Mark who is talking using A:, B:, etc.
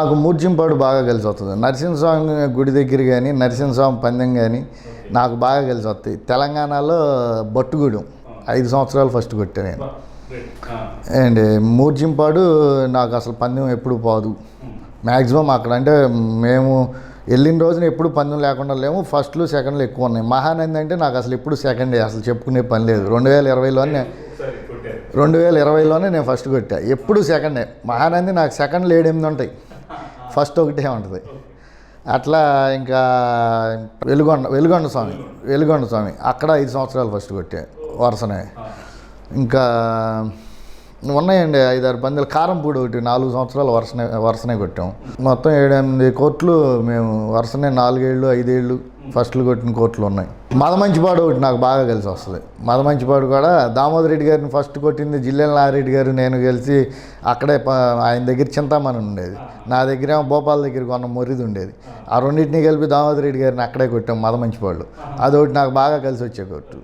A: నాకు మూర్జింపాడు బాగా కలిసి వస్తుంది నరసింహస్వామి గుడి దగ్గర కానీ నరసింహస్వామి పందెం కానీ నాకు బాగా కలిసి వస్తాయి తెలంగాణలో బట్టుగూడెం. ఐదు సంవత్సరాలు ఫస్ట్ కొట్టాను నేను. అండ్ మూర్జింపాడు నాకు అసలు పందెం ఎప్పుడు పోదు. మ్యాక్సిమం అక్కడ అంటే మేము వెళ్ళిన రోజున ఎప్పుడు పందెం లేకుండా లేము. ఫస్ట్లు సెకండ్లు ఎక్కువ ఉన్నాయి. మహానంది అంటే నాకు అసలు ఎప్పుడు సెకండ్ అసలు చెప్పుకునే పని లేదు. రెండు వేల ఇరవైలోనే రెండు వేల ఇరవైలోనే నేను ఫస్ట్ కొట్టా. ఎప్పుడు సెకండే. మహానంది నాకు సెకండ్లు ఏడు ఎనిమిది ఉంటాయి. ఫస్ట్ ఒకటే ఉంటుంది. అట్లా ఇంకా వెలుగొండ వెలుగొండ స్వామి వెలుగొండ స్వామి. అక్కడ ఐదు సంవత్సరాలు ఫస్ట్ కొట్టే వరుసనే. ఇంకా ఉన్నాయండి ఐదారు పందులు. కారంపూడి ఒకటి నాలుగు సంవత్సరాలు వరుసనే వరుసనే కొట్టాం. మొత్తం ఏడెనిమిది కోట్లు మేము వరుసనే నాలుగేళ్ళు ఐదేళ్ళు ఫస్ట్లు కొట్టిన కోట్లు ఉన్నాయి. మదమంచిపాడు ఒకటి నాకు బాగా కలిసి వస్తుంది. మదమంచిపాడు కూడా దామోదర్ రెడ్డి గారిని ఫస్ట్ కొట్టింది జిల్లెల నారెడ్డి గారు నేను కలిసి అక్కడే ఆయన దగ్గర చింతామణి ఉండేది. నా దగ్గర ఏమో భోపాల్ దగ్గర కొన్న మొరిది ఉండేది. ఆ రెండింటిని కలిపి దామోదర్ రెడ్డి గారిని అక్కడే కొట్టాం మదమంచిపాడు అదొకటి నాకు బాగా కలిసి వచ్చే కొట్టు.